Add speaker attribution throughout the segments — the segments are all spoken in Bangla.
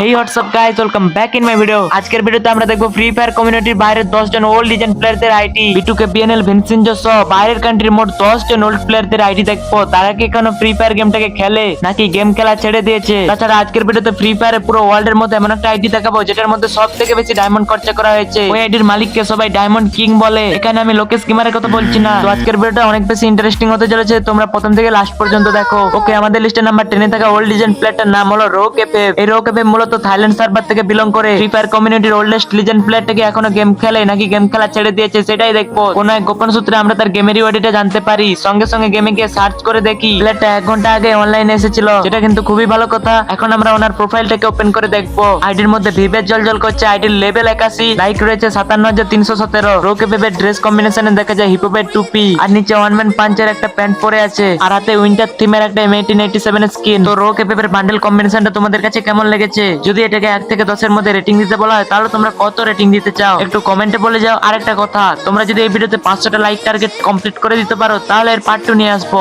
Speaker 1: Hey WhatsApp guys welcome back in my video আজকের ভিডিওতে আমরা দেখব ফ্রি ফায়ার কমিউনিটির বাইরের 10 জন ওল্ড লিজেন্ড প্লেয়ারদের ID B two K BNL Vincenzo সহ বাইরের কান্ট্রির মোট 10 জন ওল্ড প্লেয়ারদের আইডি দেখব। তারা কি এখনও ফ্রি ফায়ার গেমটাকে খেলে, নাকি গেম খেলা ছেড়ে দিয়েছে? তাছাড়া আজকের ভিডিওতে ফ্রি ফায়ারের পুরো ওয়ার্ল্ড এর মধ্যে এমন একটা আইডি দেখাবো, যেটার মধ্যে সব থেকে বেশি ডায়মন্ড খরচা করা হয়েছে। ওই আইডির মালিককে সবাই ডায়মন্ড কিং বলে। এখানে আমি লোকেশ কিমারের কথা বলছি না। তো আজকের ভিডিওটা অনেক বেশি ইন্টারেস্টিং হতে চলেছে। তোমরা প্রথম থেকে লাস্ট পর্যন্ত দেখো। ওকে, আমাদের লিস্টে নাম্বার টেনে থাকা ওল্ড লিজেন্ড প্লেয়ারটার নাম হলো রো কেপে এই রো কেপে মূলত থাইল্যান্ড সার্ভার থেকে বিলং করে। ফ্রি ফায়ার কমিউনিটির ওল্ডেস্ট লিজেন্ড প্লেয়ারটাকে এখনও গেম খেলে, নাকি গেম খেলা ছেড়ে দিয়েছে সেটাই দেখব। কোন এক গোপন সূত্রে আমরা তার গেমের ওয়ার্ডিটা জানতে পারি। সঙ্গে সঙ্গে গেমে গিয়ে সার্চ করে দেখি। প্লেয়ারটা এক ঘণ্টা আগে অনলাইনে এসেছিল। যেটা কিন্তু খুবই ভালো কথা। এখন আমরা ওনার প্রোফাইলটাকে ওপেন করে দেখব। আইডির মধ্যে ভিভের জল জল করছে আইডির লেভেল একাশি। লাইক রয়েছে সাতান্ন হাজার তিনশো সতেরো। রোকে ভেবে ড্রেস কম্বিনেশনে দেখা যায় হিপোপের টুপি। আর নিচে ওয়ান ম্যান পাঞ্চের একটা প্যান্ট পরে আছে। আর হাতে উইন্টার থিমের একটা M eighteen eighty seven skin তো রোকে কেপের বান্ডেল কম্বিনেশনটা তোমাদের কাছে কেমন লেগেছে? যদি এটাকে এক থেকে দশের মধ্যে রেটিং দিতে বলা হয়, তাহলে তোমরা কত রেটিং দিতে চাও? একটু কমেন্টে বলে যাও। আরেকটা কথা, তোমরা যদি এই ভিডিওতে পাঁচশোটা লাইক টার্গেট কমপ্লিট করে দিতে পারো, তাহলে এর পার্ট টু নিয়ে আসব।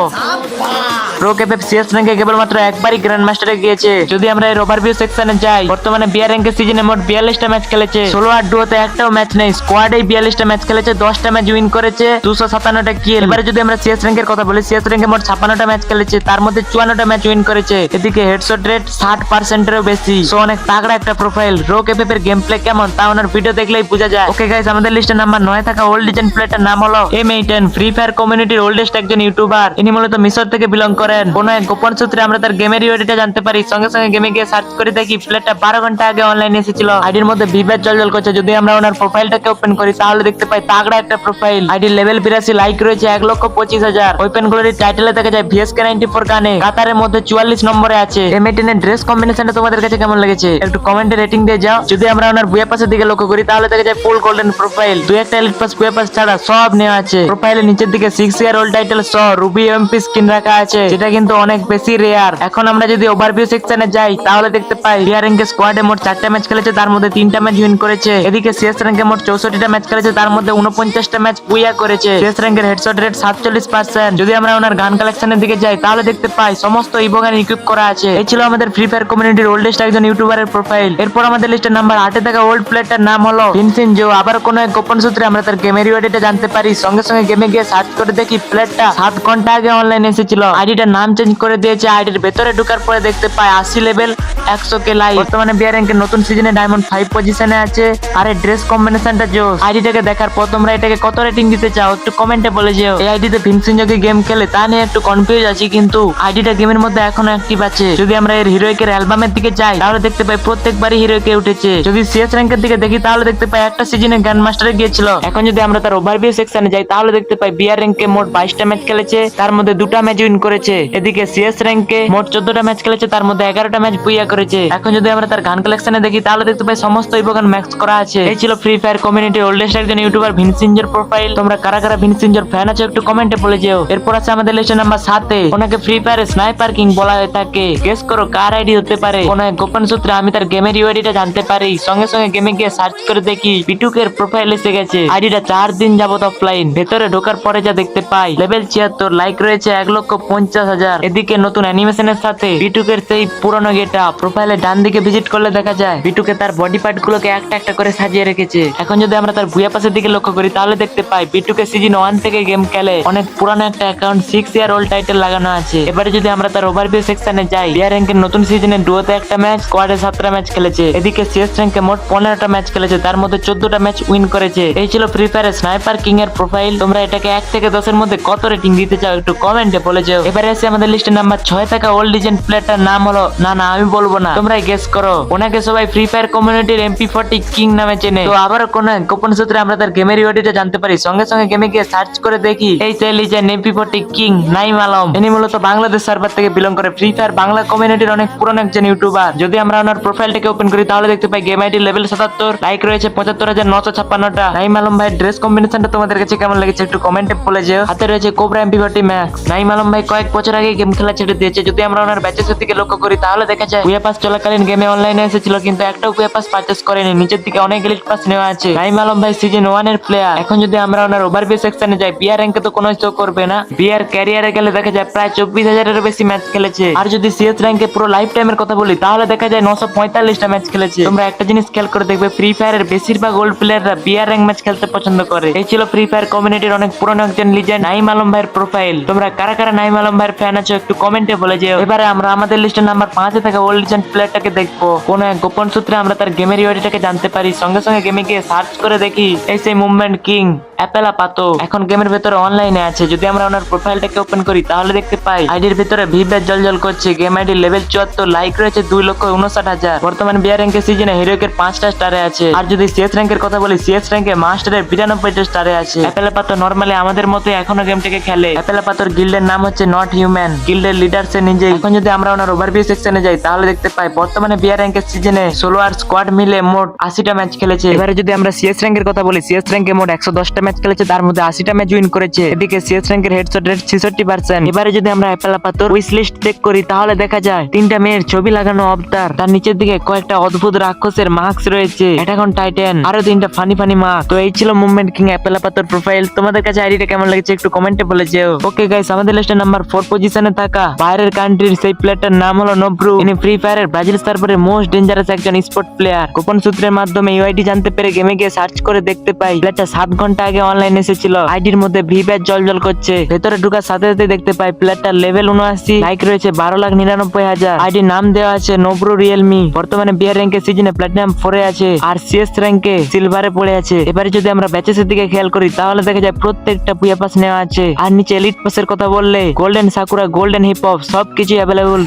Speaker 1: প্রো কেপে সিএস র্যাঙ্কে কেবলমাত্র একবারই গ্র্যান্ড মাস্টারে গিয়েছে। যদি আমরা এর ওভারভিউ সেকশনে যাই, বর্তমানে বিয়ার র্যাঙ্কে সিজনে মোট বিয়াল্লিশটা ম্যাচ খেলেছে। ষোলো আর ডুয়োতে একটাও ম্যাচ নেই। স্কোয়াডে বিয়াল্লিশটা ম্যাচ খেলেছে, দশটা ম্যাচ উইন করেছে, দুশো সাতান্নটা কিল এবারে যদি আমরা সিএস র্যাঙ্কের কথা বলি সিএস র্যাঙ্কে মোট ছাপ্পান্নটা ম্যাচ খেলেছে, তার মধ্যে চুয়ান্নটা ম্যাচ উইন করেছে। এদিকে হেডশট রেট ষাট পার্সেন্টেরও বেশি। সো অনেক তাগড়া একটা প্রোফাইল রো কেপের গেম প্লে কেমন, তা ওনার ভিডিও দেখলেই বোঝা যায়। ওকে গাইস আমাদের লিস্টে নাম্বার নয় থাকা ওল্ড লিজেন্ড প্লেয়ারটার নাম হলো এম এইটেন ফ্রি ফায়ার কমিউনিটির ওল্ডেস্ট একজন ইউটিউবার ইনি মূলত মিশর থেকে বিলং করেন। কোন এক গোপন সূত্রে আমরা তার গেমের ইউডিটা জানতে পারি। সঙ্গে সঙ্গে গেমে গিয়ে সার্চ করে দেখি প্লেয়ারটা বারো ঘণ্টা আগে অনলাইনে এসেছিল। আইডির মধ্যে ভিভের জল করছে। যদি আমরা ওনার প্রোফাইলটাকে ওপেন করি, তাহলে দেখতে পাই তাগড়া একটা প্রোফাইল আইডির লেভেল বিরাশি লাইক রয়েছে এক লক্ষ পঁচিশ হাজার। ওপেনগুলোর টাইটেলে দেখা যায় ভিএসকে নাইনটি ফোর গানে। কাতারের মধ্যে চুয়াল্লিশ নম্বরে আছে। এম এইটিনের ড্রেস কম্বিনেশনটা তোমাদের কাছে কেমন লেগেছে? একটু কমেন্টে রেটিং দিয়ে যাও। যদি আমরা ওনার বুয়ে পাশের দিকে লক্ষ্য করি, তাহলে দেখা যায় ফুল গোল্ডেন প্রোফাইল দুই একটা এলিট পাস বুয়া পাস ছাড়া সব নেওয়া আছে। প্রোফাইলের নিচের দিকে সিক্স ইয়ার ওল্ড টাইটেল সহ রুবি এমপি স্কিন রাখা আছে। যেটা কিন্তু অনেক বেশি রেয়ার এখন আমরা যদি ওভারভিউ সেকশনে যাই, তাহলে দেখতে পাই রিয়ার র্যাঙ্কে স্কোয়াডে মোট চারটা ম্যাচ খেলেছে, তার মধ্যে তিনটা ম্যাচ উইন করেছে। এদিকে সিএস র্যাঙ্কে মোট চৌষট্টিটা ম্যাচ খেলেছে, তার মধ্যে উনপঞ্চাশটা ম্যাচ বুইয়া করেছে। সিএস র্যাঙ্কের হেডশট রেট সাতচল্লিশ পার্সেন্ট যদি আমরা ওনার গান কালেকশনের দিকে যাই, তাহলে দেখতে পাই সমস্ত ইভোগান ইকুইপ করা আছে। এই ছিল আমাদের ফ্রি ফায়ার কমিউনিটির ওল্ডেস্ট একজন ইউটিউবারের প্রোফাইল এরপর আমাদের লিস্টের নাম্বার আটে থাকা ওল্ড প্লেয়ারটার নাম হলো ভিনসিন জো আবার কোনো এক গোপন সূত্রে আমরা তার গেমের ইউডিটা জানতে পারি। সঙ্গে সঙ্গে গেমে গিয়ে সার্চ করে দেখি প্লেয়ারটা সাত ঘণ্টা আগে অনলাইনে এসেছিল। আইডিটার নাম চেঞ্জ করে দিয়েছে আইডির ভেতরে ঢোকার পরে দেখতে পাই আশি লেভেল একশো কে লাইক বর্তমানে বিয়ার র্যাঙ্কের নতুন সিজনে ডায়মন্ড ফাইভ পজিশনে আছে, আর এই ড্রেস কম্বিনেশনটা জো আইডিটাকে দেখার পর তোমরা এটাকে কত রেটিং দিতে চাও, একটু কমেন্টে বলে যেও। এই আইডিতে যোগে গেম খেলে, তা নিয়ে একটু কনফিউজ আছি কিন্তু আইডিটা গেমের মধ্যে এখনও অ্যাক্টিভ আছে। যদি আমরা এর হিরোইকের অ্যালবামের দিকে যাই, তাহলে দেখতে পাই প্রত্যেকবারই হিরোইকে উঠেছে। যদি সিএস র্যাঙ্কের দিকে দেখি, তাহলে দেখতে পাই একটা সিজনে গ্র্যান্ড মাস্টারে গিয়েছিল। এখন যদি আমরা তার ওভারভিউ সেকশনে যাই, তাহলে দেখতে পাই বিয়ার র্যাঙ্কে মোট বাইশটা ম্যাচ খেলেছে, তার মধ্যে দুটা ম্যাচ উইন করেছে। এদিকে সিএস র্যাঙ্কে মোট চোদ্দটা ম্যাচ খেলেছে, তার মধ্যে এগারোটা ম্যাচ বুইয়া করেছে। এখন যদি আমরা তার গান কালেকশনে দেখি, তাহলে দেখতে পাই সমস্ত ইভোগান ম্যাক্স করা আছে। এই ছিল ফ্রি ফায়ার কমিউনিটি ওল্ডেস্ট একজন ইউটিউবার ভিনসিঞ্জের প্রোফাইল তোমরা কারা কারা ভিনসিঞ্জের ফ্যান আছো একটু কমেন্টে বলে যেও। এরপর আছে আমাদের লিস্টের নাম্বার সাতে। ওনাকে ফ্রি ফায়ারে স্নাইপার কিং বলা হয়ে থাকে। গেস করো কার আইডি হতে পারে? কোন এক গোপন সূত্রে আমি তার গেমের ইউআইডিটা জানতে পারি। সঙ্গে সঙ্গে গেমে গিয়ে সার্চ করে দেখি পিটুকের প্রোফাইল এসে গেছে। আইডিটা চার দিন যাবত অফলাইন ভেতরে ঢোকার পরে যা দেখতে পাই। লেভেল ছিয়াত্তর লাইক রয়েছে এক লক্ষ পঞ্চাশ হাজার। এদিকে নতুন অ্যানিমেশনের সাথে বিটুকের সেই পুরনো গেটা প্রোফাইলে ডান দিকে ভিজিট করলে দেখা যায়, বিটুকে তার বডি পার্ট গুলোকে একটা একটা করে সাজিয়ে রেখেছে। এখন যদি আমরা তার ভুয়া পাশের দিকে লক্ষ্য করি, তাহলে দেখতে পাই B two K season one থেকে গেম খেলে অনেক পুরানো একটা account six year old title লাগানো আছে। এবারে যদি আমরা তার ওভারভিউ সেকশনে যাই বিয়ার র্যাঙ্কের নতুন সিজনে ডুয়োতে একটা ম্যাচ স্কোয়াডে সাতটা ম্যাচ খেলেছে। এদিকে সিএস র্যাঙ্কে মোট পনেরোটা ম্যাচ খেলেছে, তার মধ্যে চোদ্দটা ম্যাচ উইন করেছে। এই ছিল ফ্রি ফায়ার স্নাইপার কিং এর প্রোফাইল তোমরা এটাকে এক থেকে দশের মধ্যে কত রেটিং দিতে চাও একটু কমেন্টে বলে যাও। এবারে এসে আমাদের লিস্টে নাম্বার ছয় থাকা ওল্ড লিজেন্ড প্লেয়ারটার নাম হলো না না, আমি বলব না। তোমরা গেস করো। ওনাকে সবাই ফ্রি ফায়ার কমিউনিটির এমপি ফর্টি কিং নামে চেনে। তো আবার কোন গোপন সূত্রে আমরা তার গেমের ইউডিটা জানতে পারি। সঙ্গে সঙ্গে গেমে গিয়ে সার্চ করে দেখি, এই সেই legend MP forty king Naim Alam. ইনি মূলত বাংলাদেশ সার্ভার থেকে বিলং করে ফ্রি ফায়ার বাংলা কমিউনিটির অনেক পুরনো একজন ইউটিউবার যদি আমরা ওনার প্রোফাইলটাকে ওপেন করি, তাহলে দেখতে পাই গেম আইডি লেভেল সাতাত্তর লাইক রয়েছে পঁচাত্তর হাজার নশো ছাপ্পান্নটা। নাইম আলম ভাই ড্রেস কম্বিনেশনটা তোমাদের কাছে কেমন লেগেছে একটু কমেন্টে বলে যেও। হাতে রয়েছে cobra MP forty max Naim Alam ভাই, কয়েক বছর আগে গেম খেলা ছেড়ে দিয়েছে। যদি আমরা ওনার ব্যাচেসের দিকে লক্ষ্য করি, তাহলে দেখা যায় কুয়া পাস চলাকালীন গেমে অনলাইনে এসেছিল, কিন্তু একটাও কুয়া পাস পারচেস করেনি। নিচের দিকে অনেক এলিট পাস নেওয়া আছে। নাইম আলম ভাই সিজন ওয়ানের প্লেয়ার এখন যদি আমরা ওনার ওভারভিউ সেকশনে যাই বিয়ার র্যাঙ্কে তো কোনো শো করবে না। বিয়ার ক্যারিয়ারে গেলে দেখা যায় প্রায় চব্বিশ হাজারের বেশি ম্যাচ খেলেছে। আর যদি সিএস র্যাঙ্কে পুরো লাইফ টাইমের কথা বলি, তাহলে দেখা যায় নশো পঁয়তাল্লিশটা ম্যাচ খেলেছে। তোমরা একটা জিনিস খেয়াল করে দেখবে ফ্রি ফায়ারের বেশিরভাগ ওল্ড প্লেয়াররা বিয়ার র্যাঙ্ক ম্যাচ খেলতে পছন্দ করে। এই ছিল ফ্রি ফায়ার কমিউনিটির অনেক পুরনো একজন লিজেন্ড নাইম আলম ভাইয়ের প্রোফাইল তোমরা কারা কারা নাইম আলম ভাইয়ের ফ্যান আছে, একটু কমেন্টে বলে যে, এবারে আমরা আমাদের লিস্টের নাম্বার পাঁচে থাকা ওল্ড লিজেন্ড প্লেয়ারটাকে দেখব। কোন এক গোপন সূত্রে আমরা তার গেমের ইউআইডিটাকে জানতে পারি। সঙ্গে সঙ্গে গেমে গিয়ে সার্চ করে দেখি, এই সেই মুভমেন্ট কিং অ্যাপেলা পাতো এখন গেমের ভেতরে অনলাইনে আছে। যদি আমরা ওনার প্রোফাইলটাকে ওপেন করি, তাহলে দেখতে পাই আইডির ভিতরে ভিব্যাট জল জল করছে গেম আইডি লেভেল চুয়াত্তর লাইক রয়েছে দুই লক্ষ উনষাট হাজার। বর্তমান বিয়ার র্যাঙ্কের সিজনে হিরোকের পাঁচটা স্টারে আছে। আর যদি সিএস র্যাঙ্কের কথা বলি সিএস র্যাঙ্কে মাস্টারের বিরানব্বইটা স্টারে আছে। অ্যাপেলা পাতো নর্মালি আমাদের মতো এখনও গেমটাকে খেলে। অ্যাপেলা পাতোর গিল্ডের নাম হচ্ছে নট হিউম্যান গিল্ডের লিডার সে নিজে এখন যদি আমরা ওনার ওভারভিউ সেকশনে যাই, তাহলে দেখতে পাই, বর্তমানে বিয়ার র্যাঙ্কের সিজনে ষোলো আর স্কোয়াড মিলে মোট আশিটা ম্যাচ খেলেছে। এবারে যদি আমরা সিএস র্যাঙ্কের কথা বলি সিএস র্যাঙ্কে মোট একশো দশটা ম্যাচ খেলেছে তার মধ্যে আশিটা ম্যাচ উইন করেছে। এদিকে সিএস র্যাঙ্কের হেডশট রেট ছেষট্টি পার্সেন্ট এবারে যদি আমরা অ্যাপেলা পাতোর উইস লিস্ট চেক করি, তাহলে দেখা যায় তিনটা মেয়ের ছবি লাগানো অবতার। তার নিচের দিকে কয়েকটা অদ্ভুত রাক্ষসের মাস্ক রয়েছে। এটা এখন টাইটেন আরও তিনটা ফানি ফানি মাস্ক তো এই ছিল মুভমেন্ট কিং অ্যাপেলা পাতোর প্রোফাইল তোমাদের কাছে আইডিটা কেমন লেগেছে একটু কমেন্টে বলে যেও। ওকে গাইস আমাদের লিস্টে নাম্বার ফোর পজিশনে থাকা। বাইরের কান্ট্রির সেই প্লেয়ারটার নাম হলো নব্রু ইনি ফ্রি ফায়ারের ব্রাজিল সার্ভারের মোস্ট ডেঞ্জারাস একজন স্পোর্ট প্লেয়ার গোপন সূত্রের মাধ্যমে ইউআইডি জানতে পেরে গেমে গিয়ে সার্চ করে দেখতে পাই। প্লেয়ারটা সাত ঘণ্টা আগে অনলাইন এসেছিল। আইডির মধ্যে ভি ব্যাচ জল জল করছে। ভেতরে ঢুকার সাথে সাথে দেখতে পাই প্লেয়ারটার লেভেল উনআশি লাইক রয়েছে বারো লাখ নিরানব্বই হাজার। আইডির নাম দেওয়া আছে নব্রু রিয়েলমি বর্তমানে বিয়ার র্যাঙ্কে সিজনে প্ল্যাটিনাম ফোরে আছে, আর সিএস র্যাঙ্কে সিলভারে পড়ে আছে। এবারে যদি আমরা ব্যাচেসের দিকে খেয়াল করি, তাহলে দেখা যায় প্রত্যেকটা পুয়া পাস নেওয়া আছে। আর নিচে এলিট পাসের কথা বললে golden Sakura golden hip hop সবকিছু অ্যাভেলেবল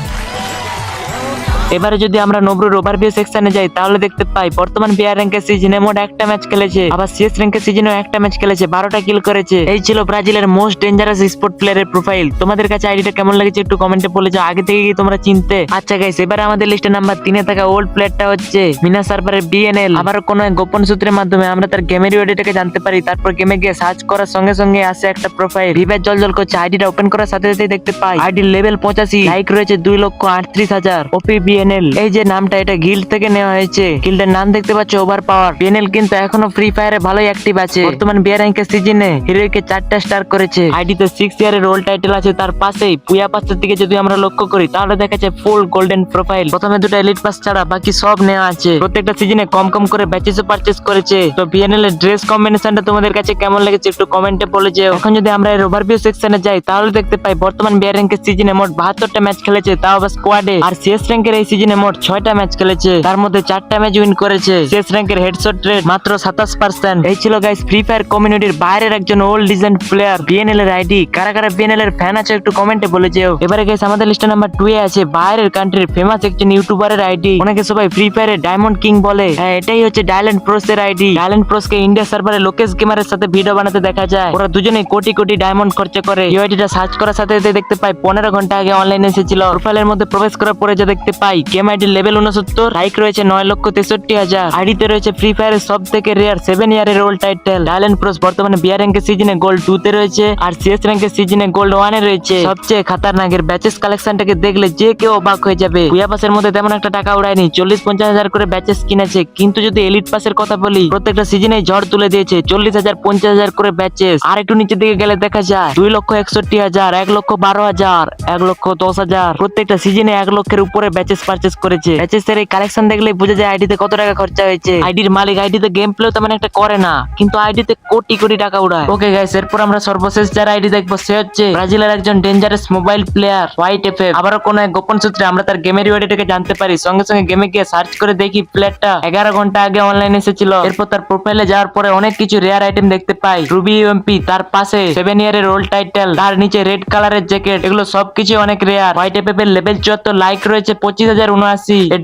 Speaker 1: এবারে যদি আমরা নবরুর ওভারভিউ সেকশনে যাই, তাহলে দেখতে পাই, বর্তমান বিয়ার র্যাঙ্কের সিজনে মোট একটা ম্যাচ খেলেছে। আবার সিএস র্যাঙ্কের সিজনেও একটা ম্যাচ খেলেছে, বারোটা কিল করেছে। এই ছিল ব্রাজিলের মোস্ট ডেঞ্জারাস স্পোর্ট প্লেয়ারের প্রোফাইল তোমাদের কাছে আইডিটা কেমন লেগেছে একটু কমেন্টে বলে যাও। আগে থেকে তোমরা চিনতে? আচ্ছা গাইস এবারে আমাদের লিস্টে নাম্বার তিনে থাকা ওল্ড প্লেয়ারটা হচ্ছে মিনা সার্ভারের বিএনএল আবার কোনো গোপন সূত্রের মাধ্যমে আমরা তার গেমের ইউআইডিটাকে জানতে পারি। তারপর গেমে গিয়ে সার্চ করার সঙ্গে সঙ্গে আসে একটা প্রোফাইল রিভার জল জল করছে আইডিটা ওপেন করার সাথে সাথে দেখতে পাই। আইডির লেভেল পঁচাশি লাইক রয়েছে দুই লক্ষ আটত্রিশ হাজার। ওপি বিএনএল এই যে নামটা, এটা গিল্ড থেকে নেওয়া হয়েছে। গিল্ডের নাম দেখতে পাচ্ছ ওভার পাওয়ার পিএনএল কিন্তু এখনও ফ্রি ফায়ারে ভালোই অ্যাক্টিভ আছে। বর্তমান বিয়ার র্যাঙ্কের সিজনে হিরোকে চারটা স্টার করেছে। আইডিতে সিক্স ইয়ারের রোল টাইটেল আছে, তার পাশেই পুয়া পাসের দিকে যদি আমরা লক্ষ্য করি, তাহলে দেখা যাচ্ছে ফুল গোল্ডেন প্রোফাইল প্রথমে দুটো এলিট পাস ছাড়া বাকি সব নেওয়া আছে। প্রত্যেকটা সিজনে কম কম করে ব্যাচেসও পারচেস করেছে। তো বিএনএল এর ড্রেস কম্বিনেশনটা তোমাদের কাছে কেমন লেগেছে একটু কমেন্টে বলে যে এখন যদি আমরা এর ওভারভিউ সেকশনে যাই, তাহলে দেখতে পাই, বর্তমান বিয়ার র্যাঙ্কের সিজনে মোট বাহাত্তরটা ম্যাচ খেলেছে, তাও আবার স্কোয়াডে আর সিএস র্যাঙ্কের এই সিজনে মোট ছয়টা ম্যাচ খেলেছে। তার মধ্যে চারটা ম্যাচ উইন করেছে। সিএস র্যাঙ্কের হেডশট রেট মাত্র সাতাশ পার্সেন্ট এই ছিল গাইস ফ্রি ফায়ার কমিউনিটির বাইরের একজন ওল্ড লিজেন্ড প্লেয়ার বিএনএল এর আইডি কারা কারা বিএনএল এর ফ্যান আছে একটু কমেন্টে বলে যেও। এবারে গাইস আমাদের লিস্টে নাম্বার টু এ আছে বাইরের কান্ট্রির ফেমাস একজন ইউটিউবারের আইডি ওনাকে সবাই ফ্রি ফায়ারের ডায়মন্ড কিং বলে। হ্যাঁ এটাই হচ্ছে ডায়ল্যান্ড প্রোস এর আইডি ডায়ল্যান্ড প্রোস কে ইন্ডিয়া সার্ভারে লোকেশ গেমারের সাথে ভিডিও বানাতে দেখা যায়। ওরা দুজনেই কোটি কোটি ডায়মন্ড খরচা করে। ইউআইডিটা সার্চ করার সাথে সাথে দেখতে পাই, পনেরো ঘণ্টা আগে অনলাইনে এসেছিল। প্রোফাইলের মধ্যে প্রবেশ করার পরে যা দেখতে পাই গেম আইডি লেভেল উনসত্তর লাইক রয়েছে নয় লক্ষ তেষট্টি হাজার। আইডিতে রয়েছে ফ্রি ফায়ারের সব থেকে রেয়ার সেভেন ইয়ারের রোল টাইটেল ডায়ল্যান্ড প্রোস বর্তমানে বিয়ার র্যাঙ্কের সিজনে গোল্ড টু তে রয়েছে, আর সিএস র্যাঙ্কের সিজনে গোল্ড ওয়ানে রয়েছে। সবচেয়ে খাতারনাকের ব্যাচেস কালেকশনটাকে দেখলে যে কেউ অবাক হয়ে যাবে। কুয়া পাসের মধ্যে তেমন একটা টাকা উড়ায়নি চল্লিশ পঞ্চাশ হাজার করে ব্যাচেস কিনেছে। কিন্তু যদি এলিট পাসের কথা বলি, প্রত্যেকটা সিজনে ঝড় তুলে দিয়েছে, চল্লিশ হাজার, পঞ্চাশ হাজার করে ব্যাচেস আর একটু নিচের দিকে গেলে দেখা যায়, দুই লক্ষ একষট্টি হাজার, এক লক্ষ বারো হাজার, এক লক্ষ দশ হাজার। প্রত্যেকটা সিজনে এক লক্ষের উপরে ব্যাচেস পারচেস করেছে। এর এই কালেকশন দেখলে বোঝা যায় আইডিতে কত টাকা খরচা হয়েছে। আইডির মালিক আইডিতে গেম প্লে তেমন একটা করে না, কিন্তু আইডিতে কোটি কোটি টাকা উড়ায়। ওকে গাইস এরপর আমরা সর্বশেষ যার আইডি দেখব সে হচ্ছে ব্রাজিলের একজন dangerous mobile player white F F আবারও কোনো এক গোপন সূত্রে আমরা তার গেমের ইউআইডিটাকে জানতে পারি। সঙ্গে সঙ্গে গেমে গিয়ে সার্চ করে দেখি প্লেয়ারটা এগারো ঘণ্টা আগে অনলাইন এসেছিল। এরপর তার প্রোফাইলে যাওয়ার পরে অনেক কিছু রেয়ার আইটেম দেখতে পাই। রুবি ইউএমপি তার পাশে সেভেন ইয়ারের রোল টাইটেল তার নিচে রেড কালারের জ্যাকেট এগুলো সবকিছু অনেক রেয়ার হোয়াইট এফ এর লেভেল চুয়াত্তর লাইক রয়েছে পঁচিশ হাজার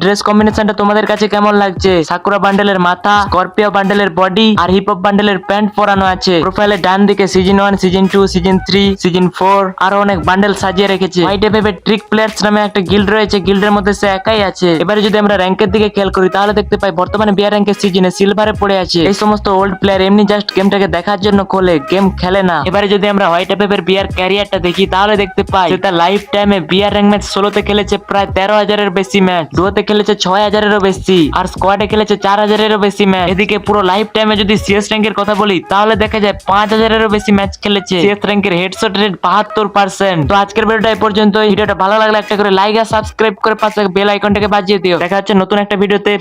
Speaker 1: ড্রেস কম্বিনেশনটা তোমাদের কাছে কেমন লাগছে? সাকুরা বান্ডেলের মাথা স্করপিও বান্ডেলের বডি আর হিপ হপ বান্ডেলের প্যান্ট পরানো আছে। প্রোফাইলের ডান দিকে season one season two season three season four আরও অনেক বান্ডেল সাজিয়ে রেখেছে। হোয়াইট এফএফ ট্রিক প্লেয়ার্স নামে একটা গিল্ড রয়েছে। গিল্ডের মধ্যে সে একাই আছে। এবারে যদি আমরা র্যাঙ্কের দিকে খেয়াল করি, তাহলে দেখতে পাই বর্তমানে বিয়ার র্যাঙ্কের সিজনে সিলভারে পড়ে আছে। এই সমস্ত ওল্ড প্লেয়ার এমনি জাস্ট গেমটাকে দেখার জন্য খোলে গেম খেলে না। এবারে যদি আমরা হোয়াইট এফএফ এর বিয়ার ক্যারিয়ারটা দেখি, তাহলে দেখতে পাই তার লাইফ টাইমে বিয়ার র্যাঙ্ক ম্যাচ ষোলোতে খেলেছে প্রায় তেরো হাজারের বেশি ম্যাচ ডুয়োতে খেলেছে ছয় হাজারেরও বেশি। আর স্কোয়াডে খেলেছে চার হাজারেরও বেশি ম্যাচ এদিকে পুরো লাইফ টাইমে যদি সিএস র্যাঙ্কের কথা বলি, তাহলে দেখা যায় পাঁচ হাজারেরও বেশি ম্যাচ খেলেছে সিএস র্যাঙ্কের হেডশট রেট বাহাত্তর পার্সেন্ট তো আজকের ভিডিওটা এই পর্যন্ত ভিডিওটা ভালো লাগলে একটা করে লাইক আর সাবস্ক্রাইব করে পাশে বেল আইকনটাকে বাজিয়ে দিও। দেখা যাচ্ছে নতুন একটা ভিডিওতে।